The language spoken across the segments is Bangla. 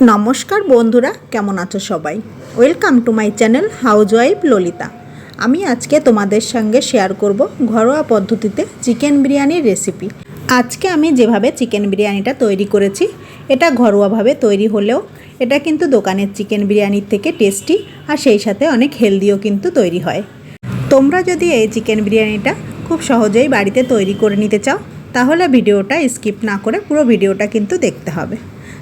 নমস্কার বন্ধুরা, কেমন আছো সবাই? Welcome to my channel housewife Lalita আমি আজকে তোমাদের সঙ্গে শেয়ার করব ঘরোয়া পদ্ধতিতে চিকেন বিরিয়ানির রেসিপি আজকে আমি যেভাবে চিকেন বিরিয়ানিটা তৈরি করেছি, এটা ঘরোয়াভাবে তৈরি হলেও এটা কিন্তু দোকানের চিকেন বিরিয়ানির থেকে টেস্টি আর সেই সাথে অনেক হেলদিও কিন্তু তৈরি হয়। তোমরা যদি এই চিকেন বিরিয়ানিটা খুব সহজেই বাড়িতে তৈরি করে নিতে চাও, তাহলে ভিডিওটা স্কিপ না করে পুরো ভিডিওটা কিন্তু দেখতে হবে।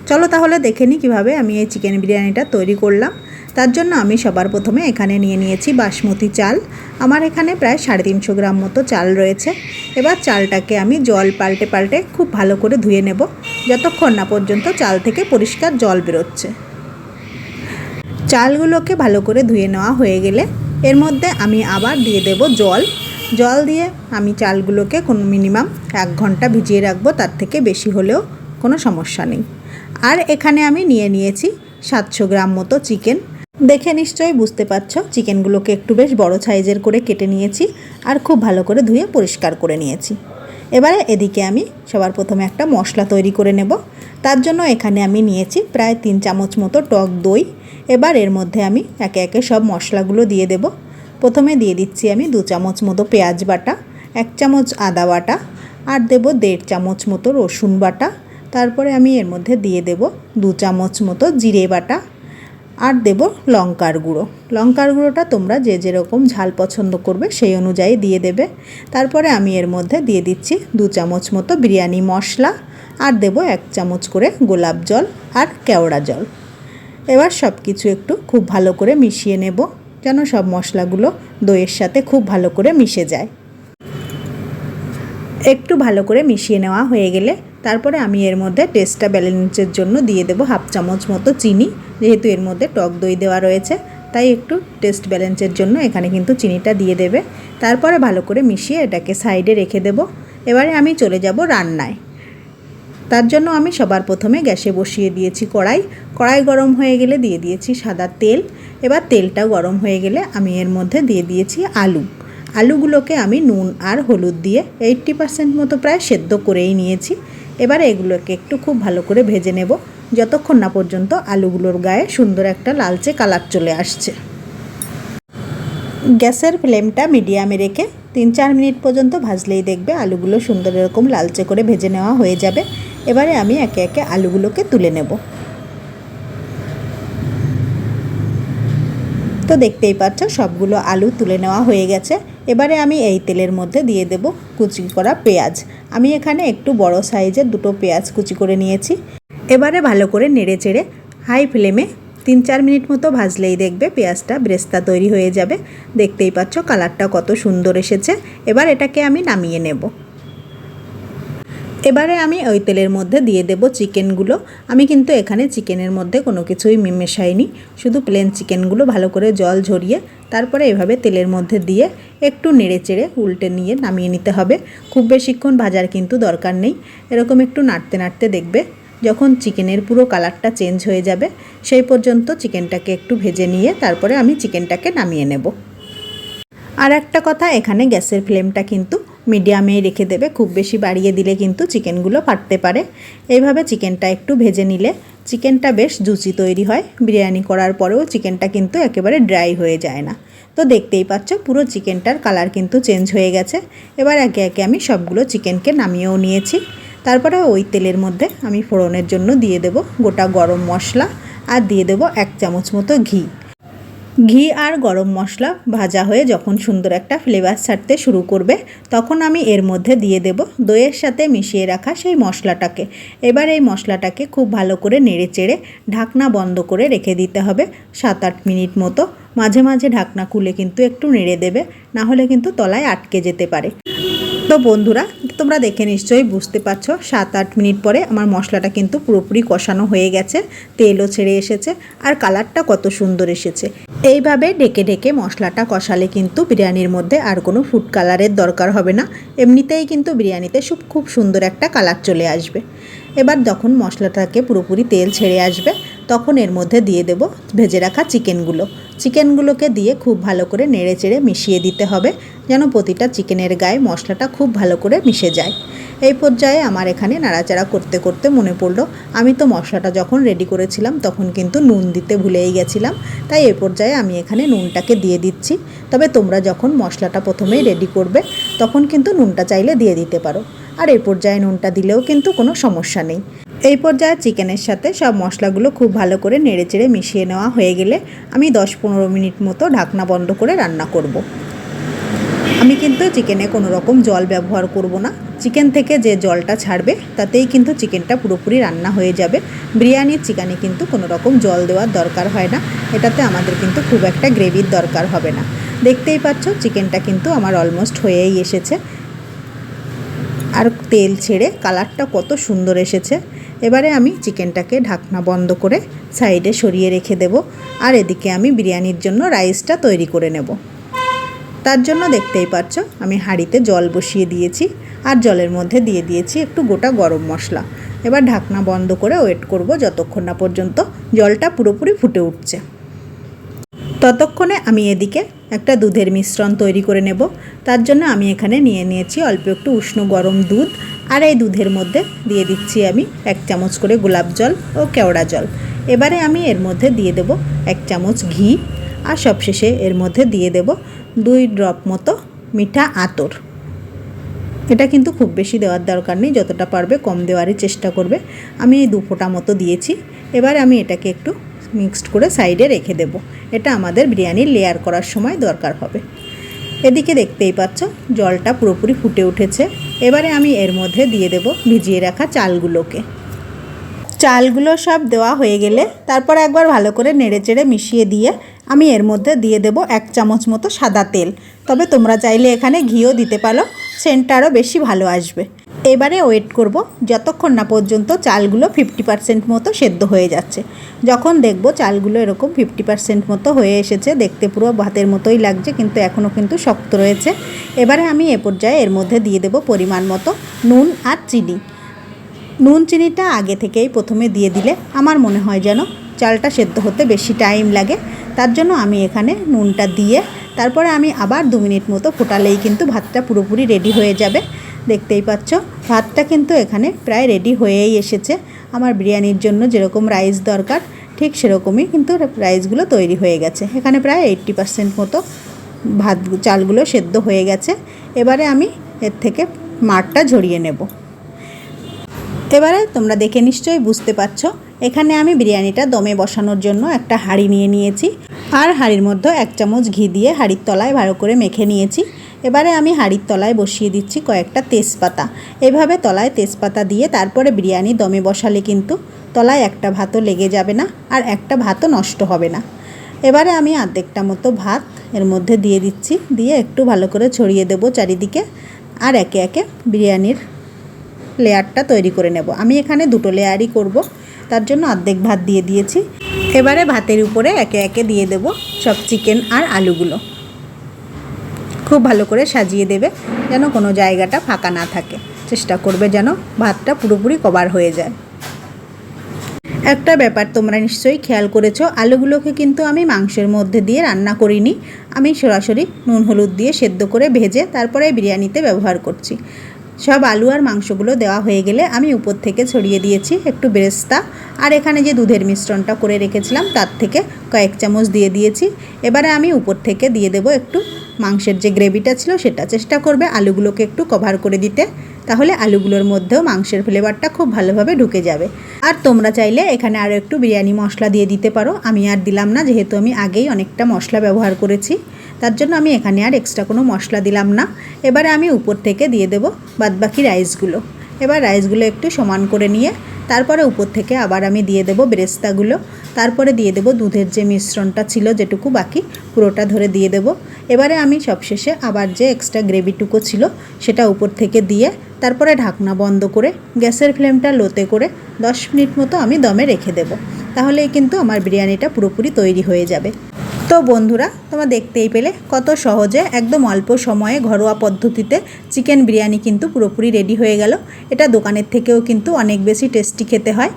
চলো তাহলে দেখে নিই কীভাবে আমি এই চিকেন বিরিয়ানিটা তৈরি করলাম। তার জন্য আমি সবার প্রথমে এখানে নিয়ে নিয়েছি বাসমতি চাল। আমার এখানে প্রায় সাড়ে তিনশো গ্রাম মতো চাল রয়েছে। এবার চালটাকে আমি জল পাল্টে পাল্টে খুব ভালো করে ধুয়ে নেব, যতক্ষণ না পর্যন্ত চাল থেকে পরিষ্কার জল বেরোচ্ছে। চালগুলোকে ভালো করে ধুয়ে নেওয়া হয়ে গেলে এর মধ্যে আমি আবার দিয়ে দেব জল। জল দিয়ে আমি চালগুলোকে কোনো মিনিমাম এক ঘণ্টা ভিজিয়ে রাখব, তার থেকে বেশি হলেও কোনো সমস্যা নেই। আর এখানে আমি নিয়ে নিয়েছি সাতশো গ্রাম মতো চিকেন। দেখে নিশ্চয়ই বুঝতে পারছ, চিকেনগুলোকে একটু বেশ বড় সাইজের করে কেটে নিয়েছি আর খুব ভালো করে ধুয়ে পরিষ্কার করে নিয়েছি। এবারে এদিকে আমি সবার প্রথমে একটা মশলা তৈরি করে নেব। তার জন্য এখানে আমি নিয়েছি প্রায় তিন চামচ মতো টক দই। এবার এর মধ্যে আমি একে একে সব মশলাগুলো দিয়ে দেব। প্রথমে দিয়ে দিচ্ছি আমি দু চামচ মতো পেঁয়াজ বাটা, এক চামচ আদা বাটা আর দেব দেড় চামচ মতো রসুন বাটা। তারপরে আমি এর মধ্যে দিয়ে দেব দু চামচ মতো জিরে বাটা আর দেব লঙ্কার গুঁড়ো। লঙ্কার গুঁড়োটা তোমরা যে যেরকম ঝাল পছন্দ করবে সেই অনুযায়ী দিয়ে দেবে। তারপরে আমি এর মধ্যে দিয়ে দিচ্ছি দু চামচ মতো বিরিয়ানি মশলা আর দেব এক চামচ করে গোলাপ জল আর কেওড়া জল। এবার সব কিছু একটু খুব ভালো করে মিশিয়ে নেব যেন সব মশলাগুলো দইয়ের সাথে খুব ভালো করে মিশে যায়। একটু ভালো করে মিশিয়ে নেওয়া হয়ে গেলে তারপরে আমি এর মধ্যে টেস্টটা ব্যালেন্সের জন্য দিয়ে দেবো হাফ চামচ মতো চিনি, যেহেতু এর মধ্যে টক দই দেওয়া রয়েছে, তাই একটু টেস্ট ব্যালেন্সের জন্য এখানে কিন্তু চিনিটা দিয়ে দেবে। তারপরে ভালো করে মিশিয়ে এটাকে সাইডে রেখে দেব। এবারে আমি চলে যাব রান্নায়। তার জন্য আমি সবার প্রথমে গ্যাসে বসিয়ে দিয়েছি কড়াই। কড়াই গরম হয়ে গেলে দিয়ে দিয়েছি সাদা তেল। এবার তেলটা গরম হয়ে গেলে আমি এর মধ্যে দিয়ে দিয়েছি আলু। আলুগুলোকে আমি নুন আর হলুদ দিয়ে এইট্টি পার্সেন্ট মতো প্রায় সেদ্ধ করেই নিয়েছি। এবারে এগুলোকে একটু খুব ভালো করে ভেজে নেব। যতক্ষণ না পর্যন্ত আলুগুলোর গায়ে সুন্দর একটা লালচে কালার চলে আসছে। গ্যাসের ফ্লেমটা মিডিয়ামে রেখে তিন চার মিনিট পর্যন্ত ভাজলেই দেখবে আলুগুলো সুন্দর এরকম লালচে করে ভেজে নেওয়া হয়ে যাবে। এবারে আমি একে একে আলুগুলোকে তুলে নেব। তো দেখতেই পাচ্ছ, সবগুলো আলু তুলে নেওয়া হয়ে গেছে। এবারে আমি এই তেলের মধ্যে দিয়ে দেব কুচি করা পেঁয়াজ। আমি এখানে একটু বড় সাইজের দুটো পেঁয়াজ কুচি করে নিয়েছি। এবারে ভালো করে নেড়ে চেড়ে হাই ফ্লেমে তিন চার মিনিট মতো ভাজলেই দেখবে পেঁয়াজটা ব্রেস্তা তৈরি হয়ে যাবে। দেখতেই পাচ্ছ কালারটা কত সুন্দর এসেছে। এবার এটাকে আমি নামিয়ে নেব। এবারে আমি ওই তেলের মধ্যে দিয়ে দেব চিকেনগুলো। আমি কিন্তু এখানে চিকেনের মধ্যে কোনো কিছুই মেশাইনি। শুধু প্লেন চিকেনগুলো ভালো করে জল ঝরিয়ে তারপরে এভাবে তেলের মধ্যে দিয়ে একটু নেড়ে চেড়ে উল্টে নিয়ে নামিয়ে নিতে হবে। খুব বেশিক্ষণ ভাজার কিন্তু দরকার নেই। এরকম একটু নাড়তে নাড়তে দেখবে যখন চিকেনের পুরো কালারটা চেঞ্জ হয়ে যাবে, সেই পর্যন্ত চিকেনটাকে একটু ভেজে নিয়ে তারপরে আমি চিকেনটাকে নামিয়ে নেব। আর একটা কথা, এখানে গ্যাসের ফ্লেমটা কিন্তু মিডিয়ামেই রেখে দেবে, খুব বেশি বাড়িয়ে দিলে কিন্তু চিকেনগুলো ফাটতে পারে। এইভাবে চিকেনটা একটু ভেজে নিলে চিকেনটা বেশ জুচি তৈরি হয়। বিরিয়ানি করার পরেও চিকেনটা কিন্তু একেবারে ড্রাই হয়ে যায় না। তো দেখতেই পাচ্ছ, পুরো চিকেনটার কালার কিন্তু চেঞ্জ হয়ে গেছে। এবার একে একে আমি সবগুলো চিকেনকে নামিয়েও নিয়েছি। তারপরে ওই তেলের মধ্যে আমি ফোড়নের জন্য দিয়ে দেব গোটা গরম মশলা আর দিয়ে দেব এক চামচ মতো ঘি। ঘি আর গরম মশলা ভাজা হয়ে যখন সুন্দর একটা ফ্লেভার ছাড়তে শুরু করবে, তখন আমি এর মধ্যে দিয়ে দেব দইয়ের সাথে মিশিয়ে রাখা সেই মশলাটাকে। এবার এই মশলাটাকে খুব ভালো করে নেড়ে চেড়ে ঢাকনা বন্ধ করে রেখে দিতে হবে সাত আট মিনিট মতো। মাঝে মাঝে ঢাকনা খুলে কিন্তু একটু নেড়ে দেবে, না হলে কিন্তু তলায় আটকে যেতে পারে। তো বন্ধুরা, তোমরা দেখে নিশ্চয়ই বুঝতে পারছ, সাত আট মিনিট পরে আমার মশলাটা কিন্তু পুরোপুরি কষানো হয়ে গেছে, তেলও ছেড়ে এসেছে আর কালারটা কত সুন্দর এসেছে। এইভাবে ঢেকে ঢেকে মশলাটা কষালে কিন্তু বিরিয়ানির মধ্যে আর কোনো ফুড কালারের দরকার হবে না, এমনিতেই কিন্তু বিরিয়ানিতে খুব সুন্দর একটা কালার চলে আসবে। এবার যখন মশলাটাকে পুরোপুরি তেল ছেড়ে আসবে, তখন এর মধ্যে দিয়ে দেব ভেজে রাখা চিকেনগুলো চিকেনগুলোকে দিয়ে খুব ভালো করে নেড়ে চেড়ে মিশিয়ে দিতে হবে, যেন প্রতিটা চিকেনের গায়ে মশলাটা খুব ভালো করে মিশে যায়। এই পর্যায়ে আমার এখানে নাড়াচাড়া করতে করতে মনে পড়ল, আমি তো মশলাটা যখন রেডি করেছিলাম তখন কিন্তু নুন দিতে ভুলেই গেছিলাম, তাই এই পর্যায়ে আমি এখানে নুনটাকে দিয়ে দিচ্ছি। তবে তোমরা যখন মশলাটা প্রথমেই রেডি করবে, তখন কিন্তু নুনটা চাইলে দিয়ে দিতে পারো। আর এই পর্যায়ে নুনটা দিলেও কিন্তু কোনো সমস্যা নেই। এই পর্যায়ে চিকেনের সাথে সব মশলাগুলো খুব ভালো করে নেড়েচেড়ে মিশিয়ে নেওয়া হয়ে গেলে আমি দশ পনেরো মিনিট মতো ঢাকনা বন্ধ করে রান্না করব। আমি কিন্তু চিকেনে কোনো রকম জল ব্যবহার করব না। চিকেন থেকে যে জলটা ছাড়বে, তাতেই কিন্তু চিকেনটা পুরোপুরি রান্না হয়ে যাবে। বিরিয়ানির চিকেনে কিন্তু কোনো রকম জল দেওয়ার দরকার হয় না। এটাতে আমাদের কিন্তু খুব একটা গ্রেভির দরকার হবে না। দেখতেই পাচ্ছ, চিকেনটা কিন্তু আমার অলমোস্ট হয়েই এসেছে। আর তেল ছেড়ে কালারটা কত সুন্দর এসেছে। এবারে আমি চিকেনটাকে ঢাকনা বন্ধ করে সাইডে সরিয়ে রেখে দেব, আর এদিকে আমি বিরিয়ানির জন্য রাইসটা তৈরি করে নেব। তার জন্য দেখতেই পাচ্ছ আমি হাঁড়িতে জল বসিয়ে দিয়েছি, আর জলের মধ্যে দিয়ে দিয়েছি একটু গোটা গরম মশলা। এবার ঢাকনা বন্ধ করে ওয়েট করব যতক্ষণ না পর্যন্ত জলটা পুরোপুরি ফুটে উঠছে। ততক্ষণে আমি এদিকে একটা দুধের মিশ্রণ তৈরি করে নেব। তার জন্য আমি এখানে নিয়ে নিয়েছি অল্প একটু উষ্ণ গরম দুধ। আর এই দুধের মধ্যে দিয়ে দিচ্ছি আমি এক চামচ করে গোলাপ জল ও কেওড়া জল। এবারে আমি এর মধ্যে দিয়ে দেব এক চামচ ঘি। আর সবশেষে এর মধ্যে দিয়ে দেব দুই ড্রপ মতো মিঠা আতর। এটা কিন্তু খুব বেশি দেওয়ার দরকার নেই, যতটা পারবে কম দেওয়ারই চেষ্টা করবে। আমি এই দু ফোঁটা মতো দিয়েছি। এবার আমি এটাকে একটু মিক্সড করে সাইডে রেখে দেব। এটা আমাদের বিরিয়ানির লেয়ার করার সময় দরকার হবে। এদিকে দেখতেই পাচ্ছ, জলটা পুরোপুরি ফুটে উঠেছে। এবারে আমি এর মধ্যে দিয়ে দেব ভিজিয়ে রাখা চালগুলোকে। চালগুলো সব দেওয়া হয়ে গেলে তারপর একবার ভালো করে নেড়েচেড়ে মিশিয়ে দিয়ে আমি এর মধ্যে দিয়ে দেব এক চামচ মতো সাদা তেল। তবে তোমরা চাইলে এখানে ঘিও দিতে পারো, সেন্টটা আরও বেশি ভালো আসবে। এবারে ওয়েট করব, যতক্ষণ না পর্যন্ত চালগুলো ফিফটি পার্সেন্ট মতো সেদ্ধ হয়ে যাচ্ছে। যখন দেখব চালগুলো এরকম ফিফটি পার্সেন্ট মতো হয়ে এসেছে, দেখতে পুরো ভাতের মতোই লাগছে, কিন্তু এখনও কিন্তু শক্ত রয়েছে। এবারে আমি এ পর্যায়ে এর মধ্যে দিয়ে দেব পরিমাণ মতো নুন আর চিনি। নুন চিনিটা আগে থেকেই প্রথমে দিয়ে দিলে আমার মনে হয় যেন চালটা সেদ্ধ হতে বেশি টাইম লাগে। তার জন্য আমি এখানে নুনটা দিয়ে, তারপরে আমি আবার দু মিনিট মতো ফোটালেই কিন্তু ভাতটা পুরোপুরি রেডি হয়ে যাবে। দেখতেই পাচ্ছ। ভাতটা কিন্তু এখানে প্রায় রেডি হয়েই এসেছে। আমার বিরিয়ানির জন্য যেরকম রাইস দরকার, ঠিক সেরকমই কিন্তু রাইসগুলো তৈরি হয়ে গেছে। এখানে প্রায় এইট্টি পার্সেন্ট মতো ভাত, চালগুলো সেদ্ধ হয়ে গেছে। এবারে আমি এর থেকে মাঠটা ঝরিয়ে নেব। এবারে তোমরা দেখে নিশ্চয়ই বুঝতে পারছ, এখানে আমি বিরিয়ানিটা দমে বসানোর জন্য একটা হাঁড়ি নিয়ে নিয়েছি। আর হাঁড়ির মধ্যে এক চামচ ঘি দিয়ে হাঁড়ির তলায় ভালো করে মেখে নিয়েছি। এবারে আমি হাঁড়ির তলায় বসিয়ে দিচ্ছি কয়েকটা তেজপাতা। এভাবে তলায় তেজপাতা দিয়ে তারপরে বিরিয়ানি দমে বসালে কিন্তু তলায় একটা ভাতও লেগে যাবে না আর একটা ভাতও নষ্ট হবে না। এবারে আমি অর্ধেকটা মতো ভাত এর মধ্যে দিয়ে দিচ্ছি, দিয়ে একটু ভালো করে ছড়িয়ে দেবো চারিদিকে আর একে একে বিরিয়ানির লেয়ারটা তৈরি করে নেব। আমি এখানে দুটো লেয়ারই করব, তার জন্য অর্ধেক ভাত দিয়ে দিয়েছি। এবারে ভাতের উপরে একে একে দিয়ে দেব সব চিকেন আর আলুগুলো। খুব ভালো করে সাজিয়ে দেবে যেন কোনো জায়গাটা ফাঁকা না থাকে। চেষ্টা করবে যেন ভাতটা পুরোপুরি কভার হয়ে যায়। একটা ব্যাপার তোমরা নিশ্চয়ই খেয়াল করেছ, আলুগুলোকে কিন্তু আমি মাংসের মধ্যে দিয়ে রান্না করিনি। আমি সরাসরি নুন, হলুদ দিয়ে সেদ্ধ করে ভেজে তারপরে বিরিয়ানিতে ব্যবহার করছি। সব আলু আর মাংসগুলো দেওয়া হয়ে গেলে আমি উপর থেকে ছড়িয়ে দিয়েছি একটু বেরেস্তা। আর এখানে যে দুধের মিশ্রণটা করে রেখেছিলাম তার থেকে কয়েক চামচ দিয়ে দিয়েছি। এবারে আমি উপর থেকে দিয়ে দেবো একটু মাংসের যে গ্রেভিটা ছিল সেটা চেষ্টা করবে আলুগুলোকে একটু কভার করে দিতে। তাহলে আলুগুলোর মধ্যেও মাংসের ফ্লেভারটা খুব ভালোভাবে ঢুকে যাবে। আর তোমরা চাইলে এখানে আরও একটু বিরিয়ানি মশলা দিয়ে দিতে পারো। আমি আর দিলাম না, যেহেতু আমি আগেই অনেকটা মশলা ব্যবহার করেছি। তার জন্য আমি এখানে আর এক্সট্রা কোনো মশলা দিলাম না। এবারে আমি উপর থেকে দিয়ে দেবো বাদবাকি রাইসগুলো এবার রাইসগুলো একটু সমান করে নিয়ে তারপরে উপর থেকে আবার আমি দিয়ে দেবো বেরেস্তাগুলো। তারপরে দিয়ে দেবো দুধের যে মিশ্রণটা ছিল যেটুকু বাকি, পুরোটা ধরে দিয়ে দেবো। এবারে আমি সবশেষে আবার যে এক্সট্রা গ্রেভিটুকু ছিল সেটা উপর থেকে দিয়ে তারপরে ঢাকনা বন্ধ করে, গ্যাসের ফ্লেমটা লোতে করে দশ মিনিট মতো আমি দমে রেখে দেবো। তাহলেই কিন্তু আমার বিরিয়ানিটা পুরোপুরি তৈরি হয়ে যাবে। তো বন্ধুরা, তোমরা দেখতেই পেলে কত সহজে, একদম অল্প সময়ে ঘরোয়া পদ্ধতিতে চিকেন বিরিয়ানি কিন্তু পুরোপুরি রেডি হয়ে গেল। এটা দোকানের থেকেও কিন্তু অনেক বেশি টেস্টি খেতে হয়।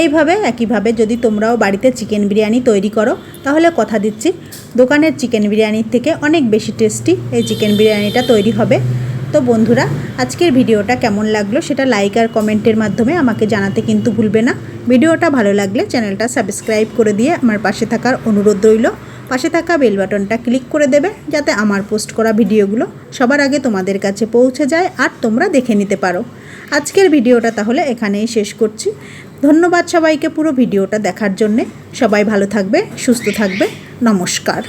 এইভাবে, একইভাবে যদি তোমরাও বাড়িতে চিকেন বিরিয়ানি তৈরি করো, তাহলে কথা দিচ্ছি, দোকানের চিকেন বিরিয়ানির থেকে অনেক বেশি টেস্টি এই চিকেন বিরিয়ানিটা তৈরি হবে। তো বন্ধুরা, আজকের ভিডিওটা কেমন লাগল সেটা লাইক আর কমেন্টের মাধ্যমে আমাকে জানাতে কিন্তু ভুলবে না। ভিডিওটা ভালো লাগলে চ্যানেলটা সাবস্ক্রাইব করে দিয়ে আমার পাশে থাকার অনুরোধ রইল। পাশে থাকা বেল বাটনটা ক্লিক করে দেবে যাতে আমার পোস্ট করা ভিডিওগুলো সবার আগে তোমাদের কাছে পৌঁছে যায় আর তোমরা দেখে নিতে পারো। আজকের ভিডিওটা তাহলে এখানেই শেষ করছি। ধন্যবাদ সবাইকে পুরো ভিডিওটা দেখার জন্যে। সবাই ভালো থাকবে, সুস্থ থাকবে। নমস্কার।